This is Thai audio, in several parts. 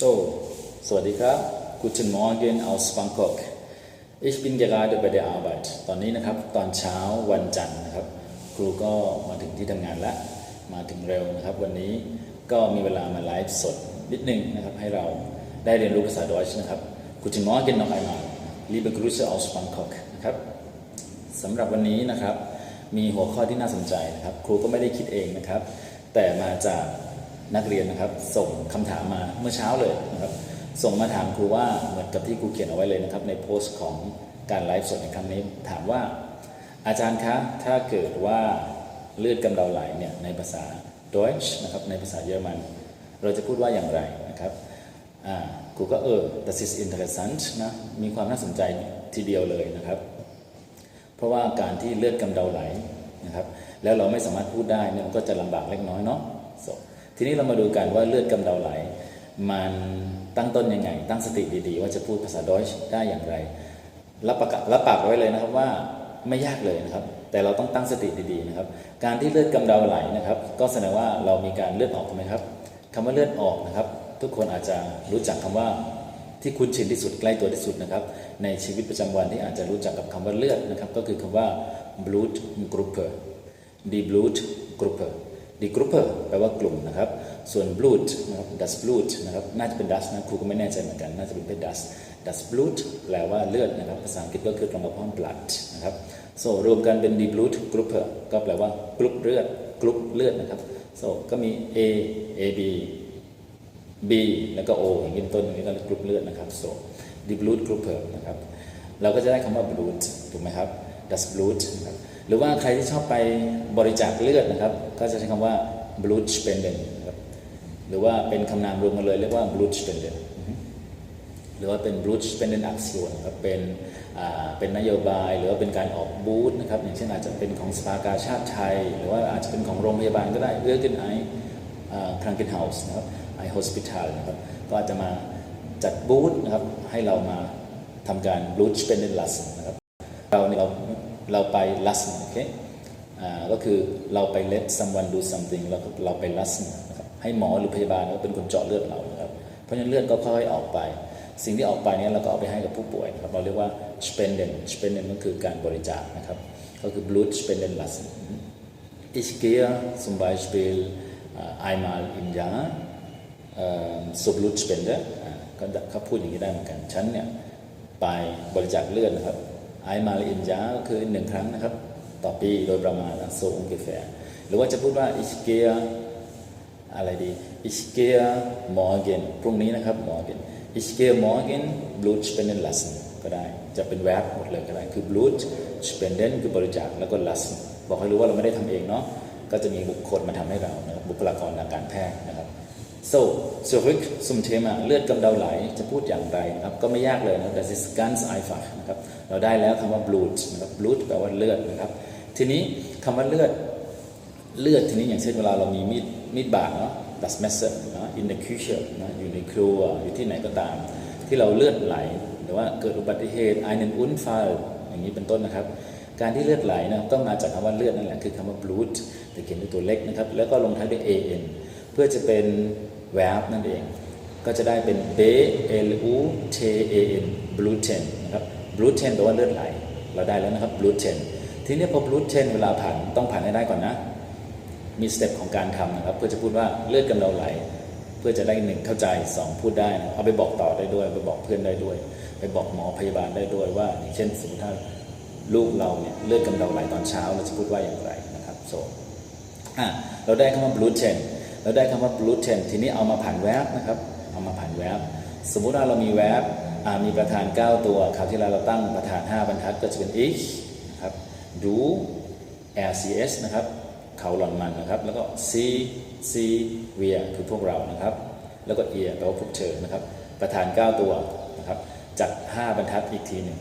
So, สวัสดีครับ Guten Morgen aus Bangkok Ich bin gerade bei der Arbeit ตอนนี้นะครับ ตอนเช้าวันจันทร์นะครับ ครูก็มาถึงที่ทำงานแล้ว มาถึงเร็วนะครับ วันนี้ก็มีเวลามาไลฟ์สดนิดนึงนะครับ ให้เราได้เรียนรู้ภาษาดอยช์นะครับ Guten Morgen noch einmal Liebe Grüße aus Bangkok นะครับสำหรับวันนี้นะครับ มีหัวข้อที่น่าสนใจนะครับ ครูก็ไม่ได้คิดเองนะครับ แต่มาจาก นักเรียนนะครับ ส่งคำถามมาเมื่อเช้าเลยนะครับ ส่งมาถามครูว่าเหมือนกับที่ครูเขียนเอาไว้เลยนะครับ ในโพสต์ของการไลฟ์สดในครั้งนี้ถามว่า อาจารย์คะถ้าเกิดว่าเลือดกำเดาไหลเนี่ยในภาษา Deutsch นะครับในภาษาเยอรมัน เราจะพูดว่าอย่างไรนะครับครูก็เออ das ist interessant นะมีความน่าสนใจทีเดียวเลยนะครับ เพราะว่าการที่เลือดกำเดาไหลนะครับ แล้วเราไม่สามารถพูดได้เนี่ยมันก็จะลำบากเล็กน้อยเนาะ so, ทีนี้เรามาดูกันว่าเลือดกำเดาไหล มันตั้งต้นยังไง ตั้งสติดีๆ ว่าจะพูดภาษาดอยช์ได้อย่างไรรับปากรับปากไว้เลยนะครับว่าไม่ยากเลยนะครับ แต่เราต้องตั้งสติดีๆนะครับ การที่เลือดกำเดาไหลนะครับ ก็แสดงว่าเรามีการเลือดออกถูกไหมครับคำว่าเลือดออกนะครับ ทุกคนอาจจะรู้จักคำว่าที่คุ้นชินที่สุดใกล้ตัวที่สุดนะครับ ในชีวิตประจำวันที่อาจจะรู้จักกับคำว่าเลือดนะครับ ก็คือคำว่า blood gruppe dibloodgruppe gruppe die gruppe แปลว่ากลุ่มนะครับ ส่วน blood นะครับ das blut นะครับน่าจะเป็น das นะครูก็ไม่แน่ใจเหมือนกันน่าจะเป็นเพศ das das blut แปลว่าเลือดนะครับภาษาอังกฤษก็คือตรงกับคำว่า blood นะครับ so รวมกันเป็น die blood gruppe ก็แปลว่ากลุ่มเลือดกลุ่มเลือดนะครับ so ก็มี A A B B แล้วก็ O อย่างนี้เป็นต้นอย่างนี้ก็กรุ๊ปเลือดนะครับ so the blood group นะครับเราก็จะได้คำว่า blood ถูกไหมครับ das Blut นะครับหรือว่าใครที่ชอบไปบริจาคเลือดนะครับ ก็จะใช้คำว่า blood spenden นะครับหรือว่าเป็นคำนามรวมกันเลยเรียกว่า blood spenden หรือว่าเป็น blood spenden action ครับเป็นอ่าเป็นนโยบายหรือว่าเป็นการออกบูธนะครับอย่างเช่นอาจจะเป็นของสภากาชาติไทย หรือว่าอาจจะเป็นของโรงพยาบาลก็ได้เอื้อกินไอครังเกนเฮาส์นะครับไอโฮสพิทาลนะครับก็อาจจะมาจัดบูธนะครับให้เรามาทำการบูธสเปนเดนลัสนะครับเราเนี่ยเรา เราไปลัสโอเคก็คือเราไป let someone do something แล้วเราไปลัสนะครับให้หมอหรือพยาบาลเป็นคนเจาะเลือดเรานะครับเพราะฉะนั้นเลือดก็ค่อยออกไป สิ่งที่ออกไปนี่ยเราก็เอาไปให้กับผู้ป่วยนะครับเราเรียกว่า spenden spenden ก็คือการบริจาคนะครับก็คือ blood spenden lassen Ich gehe zum Beispiel äh, einmal im Jahr äh, zur Blutspende ก็เขาพูดอย่างนี้ได้เหมือนกันฉันเนี่ยไปบริจาคเลือดนะครับ einmal im Jahr ก็คือหนึ่งครั้งนะครับ ต่อปีโดยประมาณนะ so ungefähr หรือว่าจะพูดว่า ich gehe อะไรดี ich gehe morgen พรุ่งนี้นะครับ morgen ich gehe morgen Blut spenden lassen ก็ได้ จะเป็นแวบหมดเลยก็ได้ คือ Blut spenden คือบริจาคแล้วก็ lassen บอกให้รู้ว่าเราไม่ได้ทำเองเนาะก็จะมีบุคคลมาทำให้เรานะครับบุคลากรทางการแพทย์นะครับ so zurück zum Thema เลือดกำเดาไหลจะพูดอย่างไรนะครับก็ไม่ยากเลยนะครับ das ist ganz einfach นะครับเราได้แล้วคำว่า Blut นะครับ Blut แปลว่าเลือดนะครับทีนี้คำว่าเลือดเลือดทีนี้อย่างเช่นเวลาเรามีมีดมีดบาดเนาะ das Messer นะ in the kitchen นะอยู่ในครัวอยู่ที่ไหนก็ตาม ที่เราเลือดไหลหรือว่าเกิดอุบัติเหตุ einen Unfall อย่างนี้เป็นต้นนะครับ การที่เลือดไหลนะก็มาจากคำว่าเลือดนั่นแหละคือคำว่า blood แต่เขียนด้วยตัวเล็กนะครับแล้วก็ลงท้ายด้วย an เพื่อจะเป็น verb นั่นเอง ก็จะได้เป็น b l u t a n bluten นะครับ bluten แปลว่าเลือดไหล เราได้แล้วนะครับ bluten ทีนี้พอ bluten เวลาผ่านต้องผ่านให้ได้ก่อนนะ มีสเต็ปของการทำนะครับ เพื่อจะพูดว่าเลือดกำเดาไหล เพื่อจะได้หนึ่งเข้าใจสองพูดได้นะเอาไปบอกต่อได้ด้วย ไปบอกเพื่อนได้ด้วย ไปบอกหมอพยาบาลได้ด้วยว่าอย่างเช่นสมมติถ้าลูกเราเนี่ยเลือดกำเดาไหลตอนเช้าเราจะพูดว่าอย่างไรนะครับโซ่เราได้คำว่า gluten เราได้คำว่า gluten ทีนี้เอามาผ่านแวบนะครับ เอามาผ่านแวบ สมมุติว่าเรามีแวบมีประธาน 9 ตัวคราวที่แล้วเราตั้งประธาน 5 บรรทัดก็จะเป็น ich นะครับ du RCS นะครับเขาหลอนมันนะครับ แล้วก็ C C wir คือพวกเรานะครับ แล้วก็ ear แปลว่าพวกเธอนะครับ ประธาน 9 ตัวนะครับ จาก 5 บรรทัดอีกทีหนึ่ง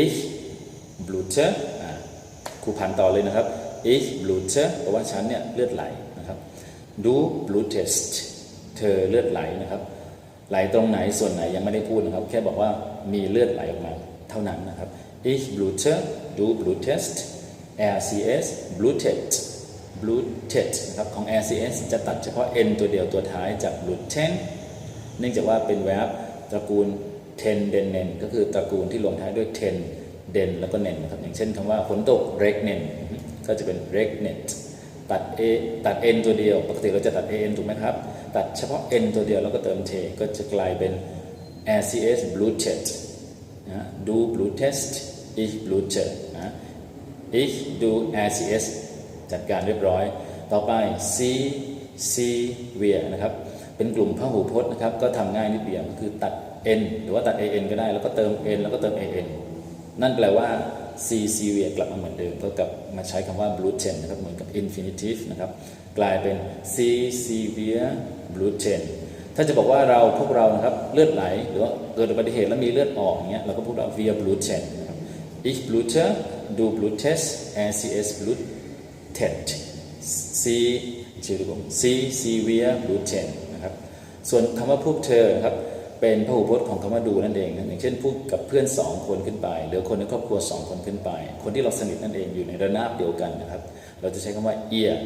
ich blute อ่าครูพันต่อเลยนะครับ ich blute แปลว่าฉันเนี่ยเลือดไหล นะครับ du blutest เธอเลือดไหลนะครับ ไหลตรงไหนส่วนไหนยังไม่ได้พูดนะครับ แค่บอกว่ามีเลือดไหลออกมาเท่านั้นนะครับ ich blute du blutest RCS blutet blutet นะครับของ RCS จะตัดเฉพาะ n ตัวเดียวตัวท้ายจาก gluten เนื่องจากว่าเป็น verb ตระกูล ten den nen ก็คือตระกูลที่ลงท้ายด้วย ten den แล้วก็ nen นะครับอย่างเช่นคำว่าฝนตก regnen ก็จะเป็น regnet ตัด a ตัด n ตัวเดียว ปกติเราจะตัด an ถูกไหมครับ ตัดเฉพาะ n ตัวเดียวแล้วก็เติม t ก็จะกลายเป็น rcs blutet นะ du blutest ich blute นะ ich du rcs จัดการเรียบร้อย ต่อไป c c wir นะครับ เป็นกลุ่มพหูพจน์นะครับ ก็ทำง่ายนิดเดียว คือตัด n หรือว่าตัด an ก็ได้ แล้วก็เติม n แล้วก็เติม an นั่นแปลว่า c c wir กลับมาเหมือนเดิมเท่ากับมาใช้คำว่า bluten นะครับเหมือนกับ infinitive นะครับกลายเป็น c c wir bluten ถ้าจะบอกว่าเราพวกเรานะครับเลือดไหล หรือว่าเกิดอุบัติเหตุแล้วมีเลือดออกอย่างเงี้ยเราก็พูดว่า wir bluten นะครับ ich blute du blutest er sie es blutet c ชื่อผม c c wir bluten นะครับส่วนคำว่าพวกเธอครับ เป็นพหูพจน์ของคำว่าดูนั่นเองนะอย่างเช่นพูดกับเพื่อนสองคนขึ้นไป หรือคนในครอบครัวสองคนขึ้นไป คนที่เราสนิทนั่นเองอยู่ในระนาบเดียวกันนะครับ เราจะใช้คำว่า ear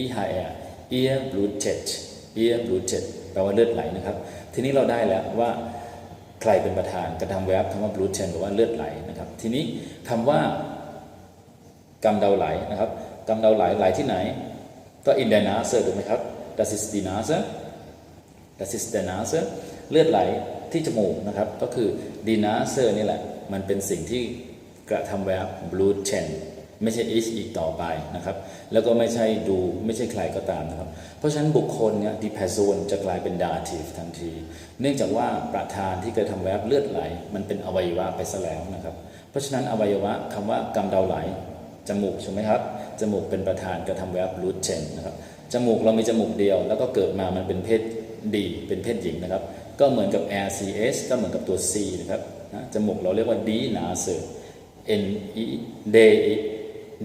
e h r ear blutet ear blutet แปลว่าเลือดไหลนะครับ ทีนี้เราได้แล้วว่าใครเป็นประธานกระทำแวบคำว่า bluten หรือว่าเลือดไหลนะครับ ทีนี้คำว่ากำเดาไหลนะครับกำเดาไหลไหลที่ไหน ก็ in der Nase ถูกไหมครับ das ist die Nase das ist der Nase เลือดไหลที่จมูกนะครับ ก็คือ die Nase นี่แหละ มันเป็นสิ่งที่กระทำแวบ bluten ไม่ใช่ h อีกต่อไปนะครับ แล้วก็ไม่ใช่ดูไม่ใช่ใครก็ตามนะครับ เพราะฉะนั้นบุคคลเนี่ย die Person จะกลายเป็น dative ทันที เนื่องจากว่าประธานที่กระทำแวบเลือดไหล มันเป็นอวัยวะไปซะแล้วนะครับ เพราะฉะนั้นอวัยวะคำว่ากำเดาไหลจมูกใช่ไหมครับจมูกเป็นประธานกระทำแวบรูทเชนนะครับจมูกเรามีจมูกเดียว แล้วก็เกิดมามันเป็นเพศ ดีเป็นเพศหญิงนะครับ ก็เหมือนกับ RCS ก็เหมือนกับตัว C นะครับนะจมูกเราเรียกว่า D nase N E D E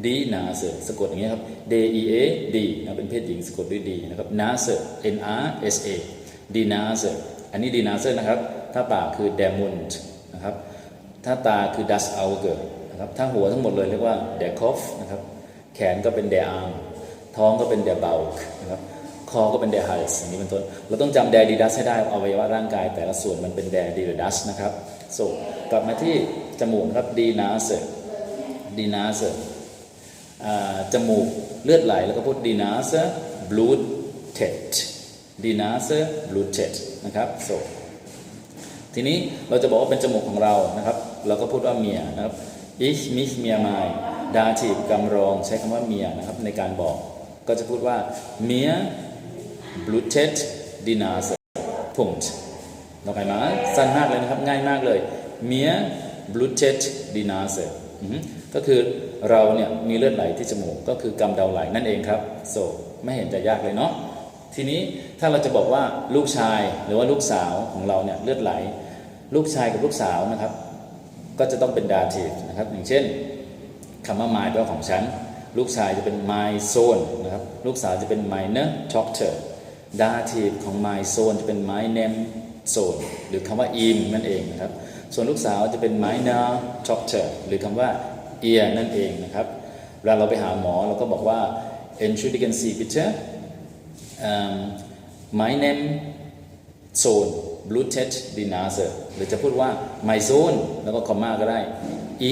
D nase สะกดอย่างนี้ครับ D E A D นะเป็นเพศหญิงสะกดด้วย D นะครับ nase N R S A D nase อันนี้ D nase นะครับ ถ้าปากคือ Demund นะครับ ถ้าตาคือ das Auge นะครับ ถ้าหัวทั้งหมดเลยเรียกว่า der Kopf นะครับ แขนก็เป็น der Arm ท้องก็เป็น der Bauch นะครับ คอก็เป็น der Hals อย่างนี้เป็นต้นเราต้องจำ der die das ให้ได้อวัยวะร่างกาย แต่ละส่วนมันเป็น der die das นะครับ so กลับมาที่จมูกครับ die Nase die Nase อ่จมูกเลือดไหลแล้วก็พูด die Nase blutet die Nase blutet นะครับ so ทีนี้เราจะบอกว่าเป็นจมูกของเรานะครับเราก็พูดว่าเมียนะครับ ich mich mir mein dativ กำรองใช้คำว่าเมียนะครับในการบอกก็จะพูดว่า mir blutet die Nase Punkt ต่อไปมาสั้นมากเลยนะครับ ง่ายมากเลย mir blutet die Nase อือฮึก็คือเราเนี่ยมีเลือดไหลที่จมูก ก็คือกำเดาไหลนั่นเองครับ so ไม่เห็นจะยากเลยเนาะ ทีนี้ถ้าเราจะบอกว่าลูกชายหรือว่าลูกสาวของเราเนี่ยเลือดไหล ลูกชายกับลูกสาวนะครับ ก็จะต้องเป็นดาทีฟนะครับ อย่างเช่นคำว่า my แปลว่าของฉัน ลูกชายจะเป็น my son นะครับ ลูกสาวจะเป็น minor doctor ดาทีฟของ my son จะเป็น my name son หรือคำว่า im นั่นเองนะครับ ส่วนลูกสาวจะเป็น minor doctor หรือคำว่า ear นั่นเองนะครับเวลาเราไปหาหมอเราก็บอกว่า entschuldigen Sie bitte um, my name Sohn blutet die Nase หรือจะพูดว่า my Sohn แล้วก็คอมมาก็ได้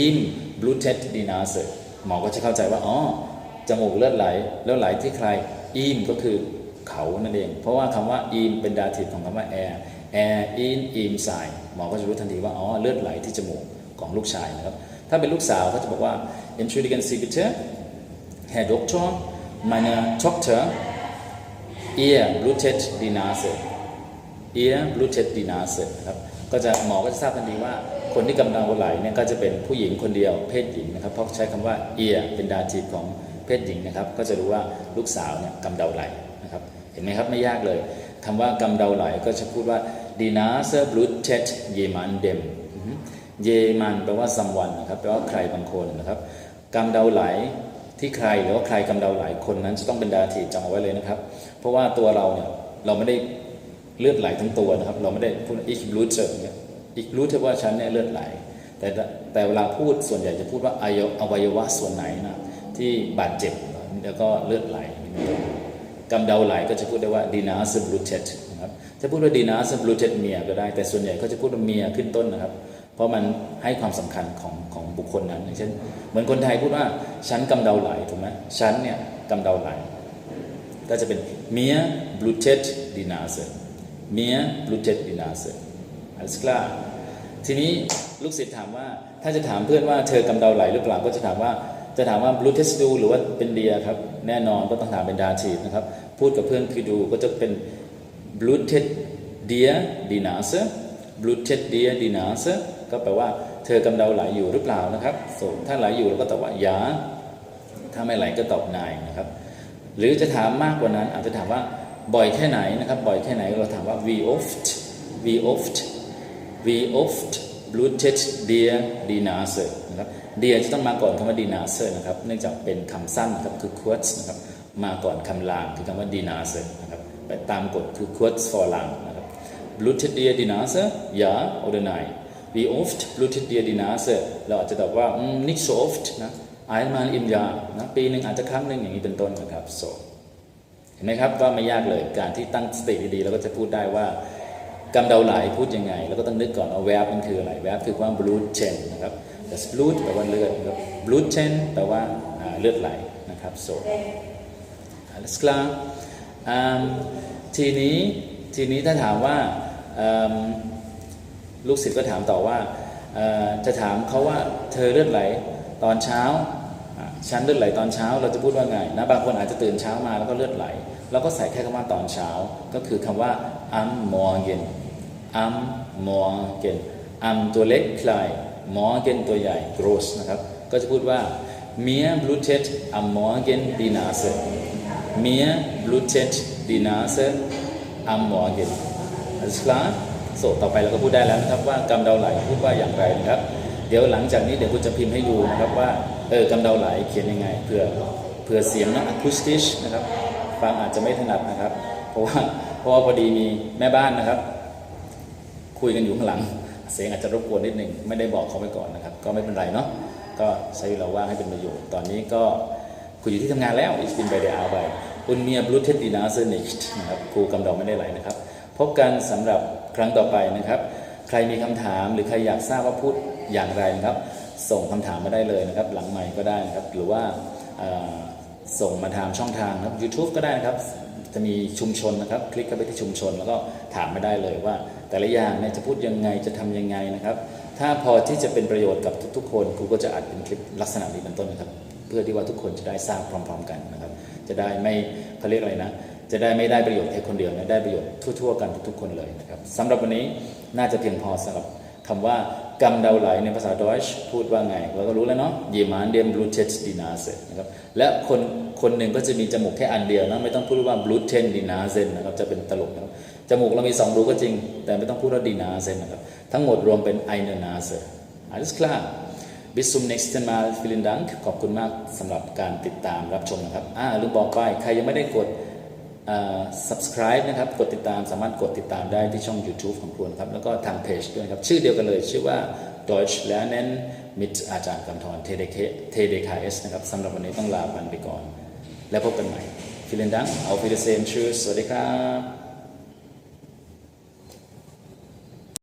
im blutet die Nase หมอก็จะเข้าใจว่า อ๋อ จมูกเลือดไหล แล้วไหลที่ใคร ihm ก็คือ เขานั่นเอง เพราะว่าคำว่า ihm เป็นดาทิฟของคำว่า air air in ihm sein หมอก็จะรู้ทันทีว่าอ๋อเลือดไหลที่จมูกของลูกชายนะครับถ้าเป็นลูกสาวก็จะบอกว่า entschuldigen Sie bitte Herr Doktor meine Tochter ihr blutet die Nase ear bluted die Nase นะครับก็จะหมอก็จะทราบทันทีว่าคนที่กำลังไหลเนี่ยก็จะเป็นผู้หญิงคนเดียวเพศหญิงนะครับเพราะใช้คำว่า ear เป็นดาทีฟของเพศหญิงนะครับ ก็จะรู้ว่าลูกสาวเนี่ยกำเดาไหลนะครับ เห็นไหมครับไม่ยากเลยคำว่ากำเดาไหลก็จะพูดว่า die Nase blutet jemandem อือฮึ jemand แปลว่า someone นะครับแปลว่าใครบางคนนะครับกำเดาไหลที่ใครหรือว่าใครกำเดาไหลคนนั้นจะต้องเป็นดาทีจำเอาไว้เลยนะครับ เพราะว่าตัวเราเนี่ยเราไม่ได้เลือดไหลทั้งตัวนะครับ เราไม่ได้พูด ich blute เนี่ย ich blute ว่าฉันเนี่ยเลือดไหล แต่แต่เวลาพูดส่วนใหญ่จะพูดว่าอวัยอวัยวะส่วนไหนนะที่บาดเจ็บแล้วก็เลือดไหล กำเดาไหลก็จะพูดได้ว่า die Nase blutet นะครับจะพูดว่าดีนาสบลูเทตเมียก็ได้ แต่ส่วนใหญ่เขาจะพูดว่าเมียขึ้นต้นนะครับ เพราะมันให้ความสำคัญของของบุคคลนั้นอย่างเช่น เหมือนคนไทยพูดว่าฉันกำเดาไหลถูกไหมฉันเนี่ยกำเดาไหล ก็จะเป็นเมียบลูเทตดีนาสเมียบลูเทตดีนาสอัลสกลาทีนี้ลูกศิษย์ถามว่าถ้าจะถามเพื่อนว่าเธอกำเดาไหลหรือเปล่าก็จะถามว่า จะถามว่าบลูเทสดูหรือว่าเป็นเดียครับ แน่นอนก็ต้องถามเป็นดาทีฟนะครับ พูดกับเพื่อนคือดูก็จะเป็น bloated dear dinase bloated dear dinase ก็แปลว่าเธอกำเดาไหลอยู่หรือเปล่านะครับส่ถ้าไหลอยู่เราก็ตอบว่ายาถ้าไม่ไหลก็ตอบนายนะครับ หรือจะถามมากกว่านั้น อาจจะถามว่าบ่อยแค่ไหนนะครับ บ่อยแค่ไหนเราถามว่า we oft we oft we oft bloated dear dinase นะครับ dear จะต้องมาก่อนคำว่า dinase นะครับ เนื่องจากเป็นคำสั้นครับคือ quotes นะครับ มาก่อนคำลางคือคำว่า dinase นะครับไปตามกฎคือ quotes for ลางนะครับ bloated dear dinase ja oder nein wie oft bloated dear dinase เราอาจจะตอบว่าอืม nicht so oft นะ einmal im Jahr นะปีหนึ่งอาจจะครั้งหนึ่งอย่างนี้เป็นต้นนะครับ so เห็นไหมครับก็ไม่ยากเลยการที่ตั้งสติดีๆเราก็จะพูดได้ว่า กำเดาไหลพูดยังไง แล้วก็ต้องนึกก่อนว่าแวบมันคืออะไรแวบคือว่า blood chain นะครับ das Blut แปลว่าเลือดนะครับ blood chain แปลว่าเลือดไหลนะครับ so alles klar อืมทีนี้ทีนี้ถ้าถามว่าลูกศิษย์ก็ถามต่อว่าจะถามเขาว่าเธอเลือดไหลตอนเช้าฉันเลือดไหลตอนเช้าเราจะพูดว่าไงนะบางคนอาจจะตื่นเช้ามาแล้วก็เลือดไหลเราก็ใส่แค่คำว่าตอนเช้า ก็คือคำว่า am morgen am morgen am ตัวเล็กคลาย morgen ตัวใหญ่ gross นะครับ ก็จะพูดว่า mir blutet am morgen die Nase mir blutet die Nase am morgen alles klar โสต่อไปเราก็พูดได้แล้วนะครับว่ากำเดาไหลพูดว่าอย่างไรนะครับ เดี๋ยวหลังจากนี้เดี๋ยวคุณจะพิมพ์ให้ดูนะครับว่าเออกำเดาไหลเขียนยังไงเพื่อเพื่อเสียงนะ acoustic นะครับ ฟังอาจจะไม่ถนัดนะครับ เพราะว่าเพราะว่าพอดีมีแม่บ้านนะครับ คุยกันอยู่ข้างหลัง เสียงอาจจะรบกวนนิดหนึ่งไม่ได้บอกเขาไปก่อนนะครับ ก็ไม่เป็นไรเนาะก็ใช้เวลาว่างให้เป็นประโยชน์ตอนนี้ก็คุณอยู่ที่ทำงานแล้ว ich bin bei der Arbeit und mir blutet die Nase nicht นะครับครูกำดองไม่ได้ไหลนะครับ พบกันสำหรับครั้งต่อไปนะครับ ใครมีคำถามหรือใครอยากทราบว่าพูดอย่างไรนะครับ ส่งคำถามมาได้เลยนะครับ หลังใหม่ก็ได้นะครับ หรือว่าส่งมาทางช่องทางครับ YouTube ก็ได้นะครับ จะมีชุมชนนะครับ คลิกเข้าไปที่ชุมชน แล้วก็ถามมาได้เลยว่า แต่ละอย่างเนี่ยจะพูดยังไงจะทำยังไงนะครับ ถ้าพอที่จะเป็นประโยชน์กับทุก ๆ คนครูก็จะอัดเป็นคลิปลักษณะนี้เป็นต้นนะครับ เพื่อที่ว่าทุกคนจะได้ทราบพร้อม ๆ กันนะครับ จะได้ไม่เขาเรียกอะไรนะ จะได้ไม่ได้ประโยชน์แค่คนเดียวนะได้ประโยชน์ทั่ว ๆ กันทุกๆคนเลยนะครับสำหรับวันนี้น่าจะเพียงพอสำหรับคำว่ากำเดาไหลในภาษาดอยช์พูดว่าไงเราก็รู้แล้วเนาะเยมานเดมบลูเทสดีนาเซนะครับและคน คนหนึ่งก็จะมีจมูกแค่อันเดียวนะไม่ต้องพูดว่าบลูเทนดีนาเซนนะครับจะเป็นตลกนะครับจมูกเรามีสองรูก็จริง แต่ไม่ต้องพูดว่าดีนาเซนนะครับทั้งหมดรวมเป็นไอเนนาเซ alles klar bis zum nächsten Mal vielen Dank ขอบคุณมากสำหรับการติดตามรับชมนะครับอ่าลืมบอกไป ใครยังไม่ได้กดอ่า subscribe นะครับ กดติดตามสามารถกดติดตามได้ที่ช่อง YouTube ของครูนะครับ แล้วก็ทางเพจด้วยครับ ชื่อเดียวกันเลย ชื่อว่า Deutsch Lernen mit อาจารย์กำธร TDKS นะครับสำหรับวันนี้ต้องลาไปก่อน แล้วพบกันใหม่ฟิลินดังเอาฟิลิเซนชื่อสวัสดีครับ